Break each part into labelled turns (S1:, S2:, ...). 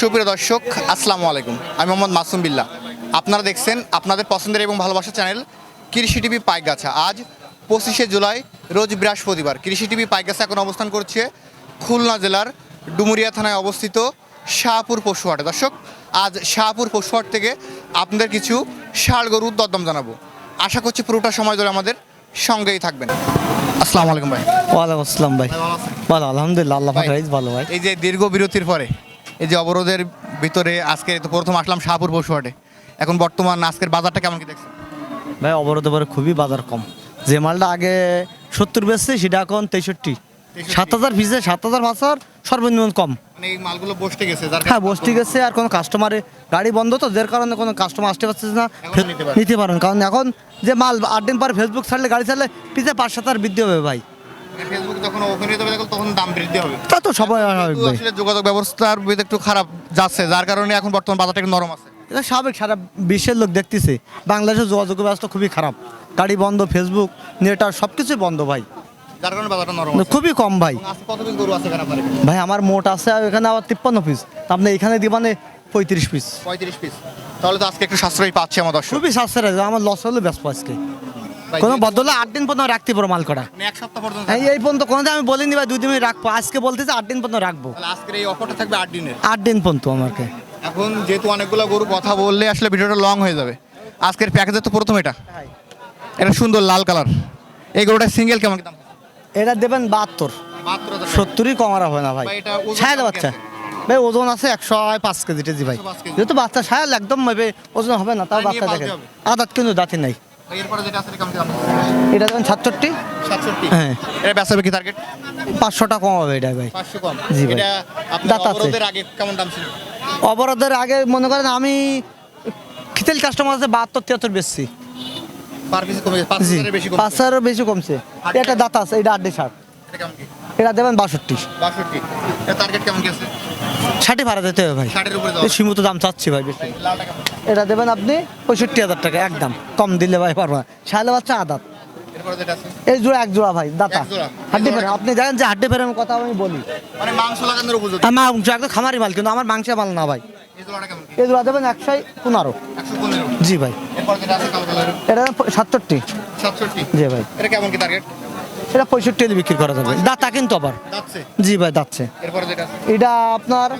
S1: সুপ্রিয় দর্শক আসসালামু আলাইকুম। আমি মোহাম্মদ মাসুম বিল্লাহ। আপনারা দেখছেন আপনাদের পছন্দের এবং ভালোবাসার চ্যানেল কৃষি টিভি পাইকগাছা আজ পঁচিশে জুলাই রোজ বৃহস্পতিবার। কৃষি টিভি পাইকগাছা এখন অবস্থান করছে খুলনা জেলার ডুমুরিয়া থানায় অবস্থিত শাহপুর পশুহাটে। দর্শক আজ শাহপুর পশুহাট থেকে আপনাদের কিছু ষাড় গরুর দরদম জানাব। আশা করছি পুরোটা সময় ধরে আমাদের সঙ্গেই থাকবেন। আসসালামু আলাইকুম ভাই।
S2: ওয়ালাইকুম আসসালাম ভাই। ভালো আলহামদুলিল্লাহ আল্লাহ ভালো ভাই।
S1: এই যে দীর্ঘ বিরতির পরে এই যে অবরোধের ভিতরে আজকে তো প্রথম আসলাম শাহপুর পশুহাটে এখন বর্তমান আজকের বাজারটা কেমন কি দেখছেন?
S2: ভাই অবরোধ পরে খুবই বাজার কম। যে মালটা আগে সত্তর বেচছে সেটা এখন তেষট্টি। সাত হাজার পিসে সাত হাজার পাঁচ সর্বনিম্ন কম।
S1: মানে এই মালগুলো বসতে গেছে
S2: হ্যাঁ বস ঠিক আছে আর কোনো কাস্টমারে গাড়ি বন্ধ তো যার কারণে কোনো কাস্টমার আসতে পারছে না
S1: নিতে
S2: নিতে পারেন। কারণ এখন যে মাল আট দিন পর ফেসবুক ছাড়লে গাড়ি ছাড়লে পিছে পাঁচ সাত হাজার বৃদ্ধি হবে ভাই।
S1: ফেসবুক যখন ওপেন হতে হবে তখন দাম বৃদ্ধি হবে।
S2: তা তো সবাই
S1: আসলে যোগাযোগ ব্যবস্থার একটু খারাপ যাচ্ছে যার কারণে এখন বর্তমান বাজারটা একটু নরম আছে।
S2: এটা স্বাভাবিক সারা বিশ্বের লোক দেখতেছে বাংলাদেশের যোগাযোগ ব্যবস্থা খুবই খারাপ। গাড়ি বন্ধ ফেসবুক নেটওয়ার্ক সব কিছুই বন্ধ ভাই।
S1: যার কারণে বাজারটা নরম
S2: খুবই কম ভাই? ভাই আমার মোট আছে আর এখানে আবার তিপ্পান্ন পিস আপনি এখানে দিবানে পঁয়ত্রিশ পিস
S1: পঁয়ত্রিশ পিস তাহলে তো আজকে একটু সাশ্রয়ী পাচ্ছি আমার দর্শক।
S2: খুবই সাশ্রয় আমার লস হলে ব্যস্ত আজকে। কোনো বদলে আট দিন পর্যন্ত রাখতে পারো মাল করা
S1: মানে এক সপ্তাহ পর্যন্ত
S2: এই পর্যন্ত কোনোদিন আমি বলিনি ভাই দুই দিন রাখব। আজকে বলতেছে আট দিন পর্যন্ত রাখব।
S1: আজকের এই অফারটা থাকবে আট দিনের।
S2: আট দিন পর্যন্ত আমাকে।
S1: এখন যেহেতু অনেকগুলো গরু কথা বললে আসলে ভিডিওটা লং হয়ে যাবে। আজকের প্যাকেজে তো প্রথম এটা। এটা সুন্দর লাল কালার এই গরুটা সিঙ্গেল কেমন দাম?
S2: এটা দেবেন বাহাত্তর। সত্তরই কমারা হয় না ভাই।
S1: কেমন
S2: বাচ্চা? ভাই ওজন আছে একশো পাঁচ কেজি টেজি ভাই। যেহেতু বাচ্চা সায়াল একদম ভাবে ওজন হবে না তাও বাচ্চা দেখে। আদাত কিন্তু দাঁতি নাই। এটা দেবেন সাতষট্টি।
S1: সাতষট্টি।
S2: হ্যাঁ।
S1: এটা টার্গেট
S2: পাঁচশোটা কম হবে এটা ভাই।
S1: পাঁচশো কম।
S2: জি।
S1: অবরোধের আগে কেমন দাম ছিল?
S2: অবরোধের আগে মনে করেন আমি খিতেল কাস্টমার আছে বাহাত্তর তিয়াত্তর বেচছি।
S1: গেছে পাঁচ হাজারের বেশি কমছে।
S2: বেশি এটা দাতা আছে এটা আড্ডি ষাট
S1: এটা
S2: দেবেন বাষট্টি।
S1: বাষট্টি। টার্গেট কেমন কি আছে?
S2: ভাড়া দিতে হবে ভাই।
S1: ষাটের উপরে
S2: সীমিত দাম চাচ্ছি ভাই বেশি। এটা দেবেন আপনি পঁয়ষট্টি হাজার টাকা একদম। কম দিলে ভাই পারব শালে বাচ্চা আদাত। এই জোড়া এক জোড়া ভাই দাতা। হাড্ডি ফেরে আপনি জানেন যে হাড্ডি ফেরের কথা আমি বলি।
S1: মানে মাংস লাগানোর উপযোগী।
S2: আমার মাংস একদম খামারি মাল কিন্তু আমার মাংসের মাল না ভাই।
S1: এই
S2: জোড়া দেবেন একশো পনেরো। জি ভাই। এটা সাতষট্টি।
S1: সাতষট্টি।
S2: জি ভাই।
S1: এটা কেমন কি টার্গেট
S2: এটা পঁয়ষট্টি হলে বিক্রি করা যাবে। দাতা কিন্তু আবার। জি ভাই
S1: আছে?
S2: এটা আপনার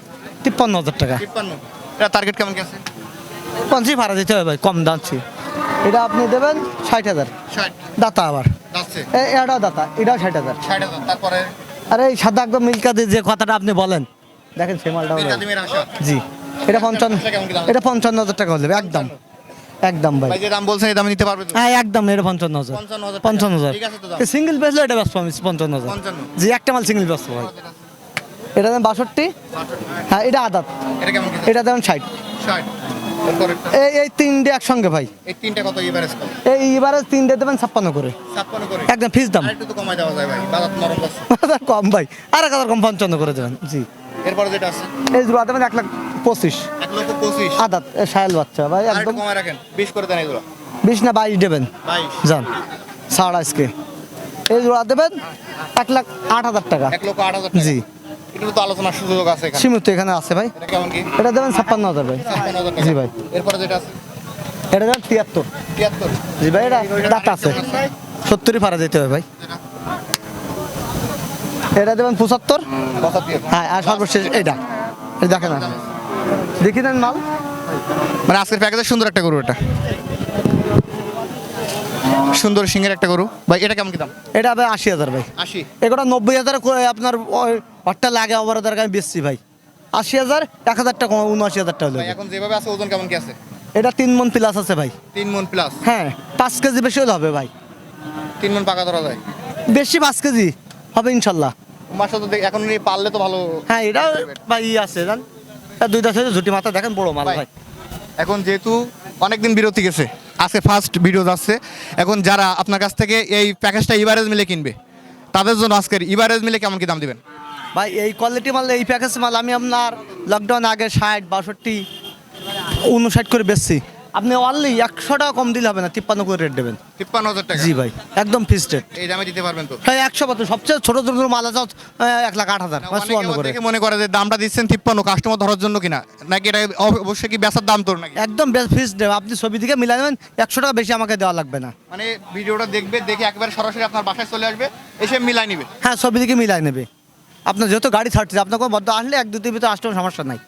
S2: তিপ্পান্ন হাজার টাকা।
S1: এটা টার্গেট কেমন আছে?
S2: পঞ্চাশ ভাড়া দিতে হবে ভাই কম দাচ্ছি এটা আপনি দেবেন ষাট হাজার। দাতা আবার। এটাও দাতা এটাও ষাট হাজার।
S1: তারপরে?
S2: আরে এই সাদা একদম মিল্কা দিয়ে যে কথাটা আপনি বলেন। দেখেন সে জি। এটা পঞ্চান্ন
S1: এটা
S2: পঞ্চান্ন হাজার টাকা হলে একদম। একদম ভাই।
S1: ভাই যে দাম বলছেন এই দামে নিতে পারবে তো?
S2: হ্যাঁ একদম এটা পঞ্চান্ন হাজার।
S1: 55,000 টাকা।
S2: পঞ্চান্ন হাজার।
S1: ঠিক আছে তো দাম।
S2: সিঙ্গেল বেসলে এটা ব্যস্ত আমি পঞ্চান্ন হাজার।
S1: 55
S2: জি একটা মাল সিঙ্গেল ব্যস্ত ভাই। এটা দেন বাষট্টি। হ্যাঁ। এটা আদাত।
S1: এটা কেমন
S2: এটা দেন ষাট।
S1: ষাট।
S2: এই এই তিনটে একসঙ্গে ভাই।
S1: এই তিনটা কত এভারেজ
S2: এই এবারে তিনটে দেবেন ছাপ্পান্ন করে।
S1: ছাপ্পান্ন করে?
S2: একদম ফিস দাম।
S1: একটু কমাই দেওয়া যায় ভাই বাজার নরম আছে।
S2: কম ভাই। আর এক হাজার কম পঞ্চান্ন করে দেবেন জি।
S1: এরপরে যেটা আছে?
S2: এই জোড়া দেবেন এক লাখ পঁচিশ।
S1: এক লক্ষ পঁচিশ?
S2: আদাত সায়াল বাচ্চা ভাই একদম
S1: কমায় রাখেন। বিশ করে দেন এগুলো।
S2: বিশ না বাইশ দেবেন। যান। সাড়ে আজকে। এই জোড়া দেবেন এক লাখ আট হাজার টাকা।
S1: এক লক্ষ আট হাজার টাকা।
S2: জি।
S1: তো আলোচনার সুযোগ আছে এখানে।
S2: সীমিত এখানে আছে ভাই।
S1: এটা কেমন কি?
S2: এটা দেবেন ছাপ্পান্ন হাজার ভাই। জি ভাই।
S1: এরপরে যেটা আছে?
S2: এটা দেবেন তিয়াত্তর।
S1: তিয়াত্তর।
S2: জি ভাই এটা দাঁত আছে। সত্তরই ভাড়া দিতে হবে ভাই। এটা দেবেন পঁচাত্তর। হ্যাঁ আর সর্বশেষ এটা। এই দেখেন দেখি দেন মাল।
S1: মানে আজকের প্যাকেজে সুন্দর একটা গরু এটা। সুন্দর সিংহের একটা গরু। ভাই এটা কেমন কি দাম?
S2: এটা ভাই আশি হাজার ভাই।
S1: আশি?
S2: এগুলো নব্বই হাজার করে আপনার অটটা লাগে ওভার হাজার আমি বেচছি ভাই। আশি হাজার এক হাজার টাকা উনআশি হাজার টাকা
S1: এখন যেভাবে আছে ওজন কেমন কি আছে?
S2: এটা তিন মন প্লাস আছে ভাই।
S1: তিন মন প্লাস
S2: হ্যাঁ পাঁচ কেজি বেশি হলে হবে ভাই।
S1: তিন মন পাকা ধরা যায়?
S2: বেশি পাঁচ কেজি হবে ইনশাল্লাহ।
S1: সাথে দেখ- এখন পারলে তো ভালো
S2: হ্যাঁ এটা ভাই আছে জান। এটা দুইটা সাইজে ঝুটি মাথা দেখেন বড় মাল
S1: ভাই। এখন যেহেতু অনেকদিন বিরতি গেছে আজকে ফার্স্ট ভিডিও যাচ্ছে। এখন যারা আপনার কাছ থেকে এই প্যাকেজটা ইভারেজ মিলে কিনবে, তাদের জন্য আজকের ইভারেজ মিলে কেমন কি দাম দেবেন?
S2: ভাই, এই কোয়ালিটি মাল, এই প্যাকেজ মাল আমি আপনার লকডাউন আগে ষাট, বাষট্টি, উনষাট করে বেচছি। আপনি অনলি একশো টাকা কম দিলে হবে না তিপ্পান্ন করে রেট দেবেন।
S1: তিপ্পান্ন হাজার টাকা?
S2: জি ভাই একদম ফিক্সড রেট
S1: এই দামে দিতে পারবেন তো?
S2: হ্যাঁ একশো পাত্র সবচেয়ে ছোট ছোট মাল আছে এক লাখ আট হাজার চুয়ান্ন করে।
S1: মনে করে যে দামটা দিচ্ছেন তিপ্পান্ন কাস্টমার ধরার জন্য কিনা? নাকি এটা অব- অবশ্যই কি বেচার দাম তোর নাকি?
S2: একদম ফিক্সড দেবে আপনি ছবি থেকে মিলাই নেবেন একশো টাকা বেশি আমাকে দেওয়া লাগবে না।
S1: মানে ভিডিওটা দেখবে দেখে একবার সরাসরি আপনার বাসায় চলে আসবে এসে মিলাই নেবে।
S2: হ্যাঁ ছবি থেকে মিলাই নেবে। আপনার যেহেতু গাড়ি ছাড়ছে আপনাকে বদ্ধ আসলে এক দুটির ভিতরে আসতে সমস্যা নাই।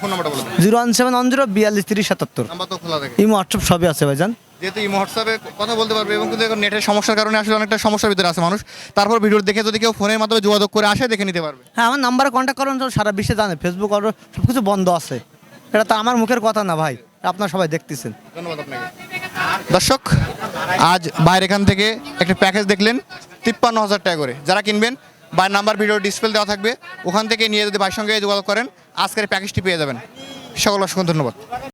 S1: ফোন নাম্বারটা বলে
S2: zero one seven one zero বিয়াল্লিশ তিরিশ সাতাত্তর।
S1: নাম্বার তো খোলা থাকে।
S2: ইমো হোয়াটসঅ্যাপ সবই আছে ভাইজান।
S1: যেহেতু এই হোয়াটসঅ্যাপে কথা বলতে পারবে এবং কিন্তু এখন নেটের সমস্যার কারণে আসলে অনেকটা সমস্যার ভিতরে আছে মানুষ। তারপর ভিডিও দেখে যদি কেউ ফোনের মাধ্যমে যোগাযোগ করে আসে দেখে নিতে পারবে।
S2: হ্যাঁ আমার নাম্বারে কন্ট্যাক্ট করেন তো সারা বিশ্বে জানে ফেসবুক আর সব কিছু বন্ধ আছে। এটা তো আমার মুখের কথা না ভাই আপনারা সবাই দেখতেছেন।
S1: ধন্যবাদ আপনাকে। দর্শক আজ বাইরে এখান থেকে একটা প্যাকেজ দেখলেন তিপ্পান্ন হাজার টাকা করে। যারা কিনবেন বাইর নাম্বার ভিডিও ডিসপ্লে দেওয়া থাকবে। ওখান থেকে নিয়ে যদি ভাইয়ের সঙ্গে যোগাযোগ করেন আজকের প্যাকেজটি পেয়ে যাবেন। সকল অসংখ্য ধন্যবাদ।